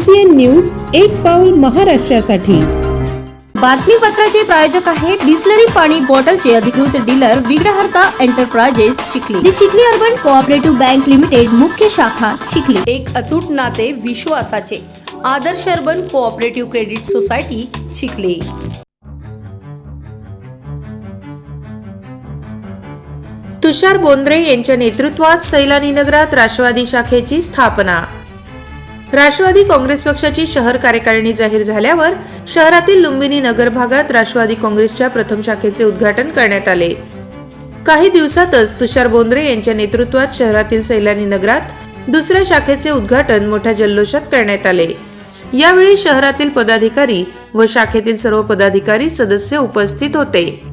BCN news एक पाऊल महाराष्ट्रासाठी. बातमीपत्राचे प्रायोजक आहे बिस्लरी पाणी बॉटलचे अधिकृत dealer Vighnaharta enterprises Chikhli. The Chikhli urban cooperative bank limited मुख्य शाखा चिखली. एक अतूट नाते विश्वासाचे. Adarsh urban cooperative credit society Chikhli. Tushar Bondre यांच्या नेतृत्वात सैलानी नगरात राष्ट्रवादी शाखेची स्थापना. राष्ट्रवादी काँग्रेस पक्षाची शहर कार्यकारिणी जाहीर झाल्यावर शहरातील लुंबिनी नगर भागात राष्ट्रवादी काँग्रेसच्या प्रथम शाखेचे उद्घाटन करण्यात आले. काही दिवसातच तुषार बोंद्रे यांच्या नेतृत्वात शहरातील सैलानी नगरात दुसऱ्या शाखेचे उद्घाटन मोठ्या जल्लोषात करण्यात आले. यावेळी शहरातील पदाधिकारी व शाखेतील सर्व पदाधिकारी सदस्य उपस्थित होते.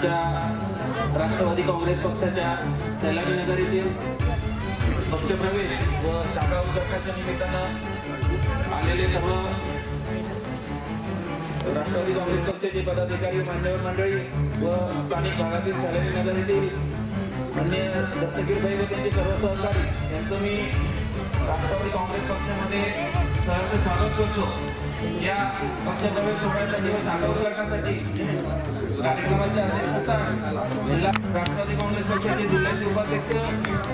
आमच्या राष्ट्रवादी काँग्रेस पक्षाच्या सैलानी नगर येथील पक्षप्रवेश व शाखा उद्घाटनाच्या निमित्तानं आलेले सर्व राष्ट्रवादी काँग्रेस पक्षाचे पदाधिकारी मान्यवर मंडळी व स्थानिक भागातील सैलानी नगर येथील अन्य दत्तगीरभाई व त्यांचे सर्व सहकारी यांचं मी राष्ट्रवादी काँग्रेस पक्षामध्ये सहर्ष स्वागत करतो. या पक्षप्रवेश सोहळ्यासाठी व शाखा करण्यासाठी कार्यक्रमाचे होता जिल्हा राष्ट्रवादी काँग्रेस पक्षाचे जिल्ह्याचे उपाध्यक्ष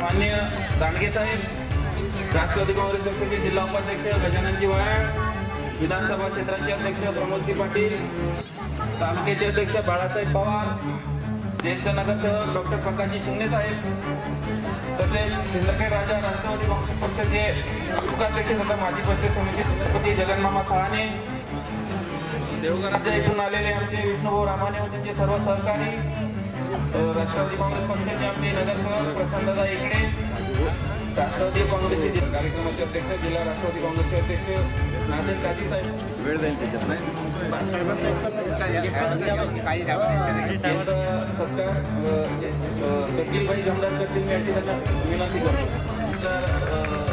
मान्य दांडगे साहेब राष्ट्रवादी काँग्रेस पक्षाचे जिल्हा उपाध्यक्ष गजाननजी वायाळ विधानसभा क्षेत्राचे अध्यक्ष प्रमोदजी पाटील तालुक्याचे अध्यक्ष बाळासाहेब पवार ज्येष्ठ नगरसेवक डॉक्टर प्रकाशजी शिंदे साहेब तसेच सिंदखेड राजा राष्ट्रवादी काँग्रेस पक्षाचे उपाध्यक्ष तथा माजी पंचायत समिती सभापती जगनमामा सहाने देवघर इथून आलेले आमचे विष्णुभाऊ रामाने व त्यांचे सर्व सहकारी राष्ट्रवादी काँग्रेस पक्षाचे आमचे नगरसेवक प्रशांतदा इकडे राष्ट्रवादी काँग्रेसचे जि- कार्यक्रमाचे अध्यक्ष जिल्हा राष्ट्रवादी काँग्रेसचे अध्यक्ष नांदेड काजी साहेब. वेळ जाईल त्यांचा सत्कार अ, अ, शकीलभाई जमदार करतील मी अशी त्यांना विनंती करतो. तर अ,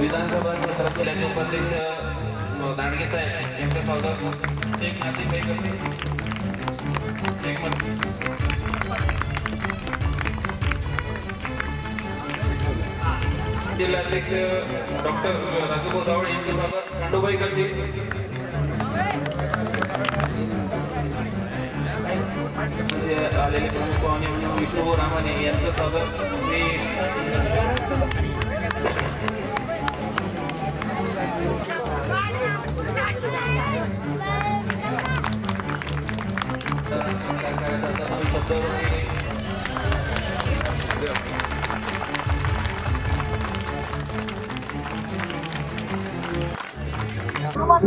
विधानसभा जिल्ह्याचे उपाध्यक्ष दांडगे साहेब यांचं स्वागत एक नातेवाईक करतील एक जिल्हाध्यक्ष डॉक्टर राजूभाऊ जावळे यांचं स्वागत खंडोबाई करते. म्हणजे आलेले प्रमुख पाहुणे म्हणून विष्णू रामाने यांचं स्वागत मी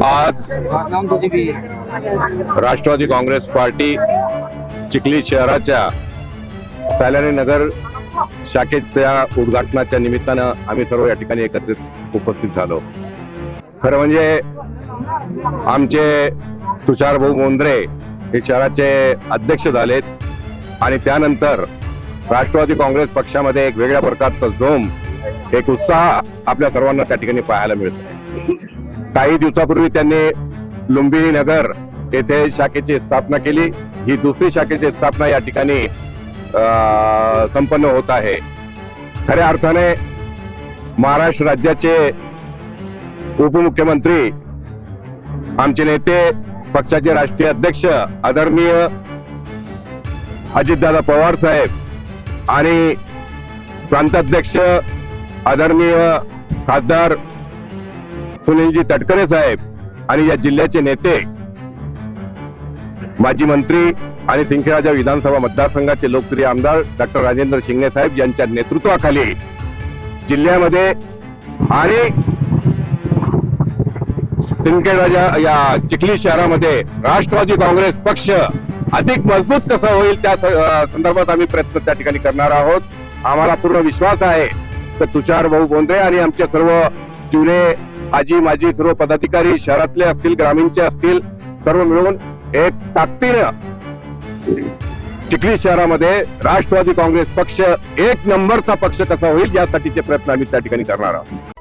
आज राष्ट्रवादी काँग्रेस पार्टी चिखली शहराच्या सायलानी नगर शाखेच्या उद्घाटनाच्या निमित्तानं आम्ही सर्व या ठिकाणी एकत्रित उपस्थित झालो. खरं म्हणजे आमचे तुषार भाऊ मोंद्रे हे शहराचे अध्यक्ष झालेत आणि त्यानंतर राष्ट्रवादी काँग्रेस पक्षामध्ये एक वेगळ्या प्रकारचा जोम एक उत्साह आपल्या सर्वांना त्या ठिकाणी पाहायला मिळतो. काही दिवसापूर्वी त्यांनी लुंबिनी नगर येथे शाखेची स्थापना केली. ही दुसरी शाखेची स्थापना या ठिकाणी अं, संपन्न होत आहे. खऱ्या अर्थाने महाराष्ट्र राज्याचे उपमुख्यमंत्री आमचे नेते पक्षाचे राष्ट्रीय अध्यक्ष आदरणीय अजितदादा पवार साहेब आणि प्रांताध्यक्ष आदरणीय खासदार सुनीलजी तटकरे साहेब आणि या जिल्ह्याचे नेते माजी मंत्री आणि सिंखेराजा विधानसभा मतदारसंघाचे लोकप्रिय आमदार डॉक्टर राजेंद्र शिंगणे साहेब यांच्या नेतृत्वाखाली जिल्ह्यामध्ये आणि सिंदखेडराजा या चिखली शहरामध्ये राष्ट्रवादी काँग्रेस पक्ष अधिक मजबूत कसा होईल त्या संदर्भात आम्ही प्रयत्न त्या ठिकाणी करणार आहोत. आम्हाला पूर्ण विश्वास आहे. तर तुषार भाऊ बोंद्रे आणि आमचे सर्व जुने आजी माजी सर्व पदाधिकारी शहरातले असतील ग्रामीणचे असतील सर्व मिळून एक ताकदीनं चिखली शहरामध्ये राष्ट्रवादी काँग्रेस पक्ष एक नंबरचा पक्ष कसा होईल यासाठीचे प्रयत्न आम्ही त्या ठिकाणी करणार आहोत.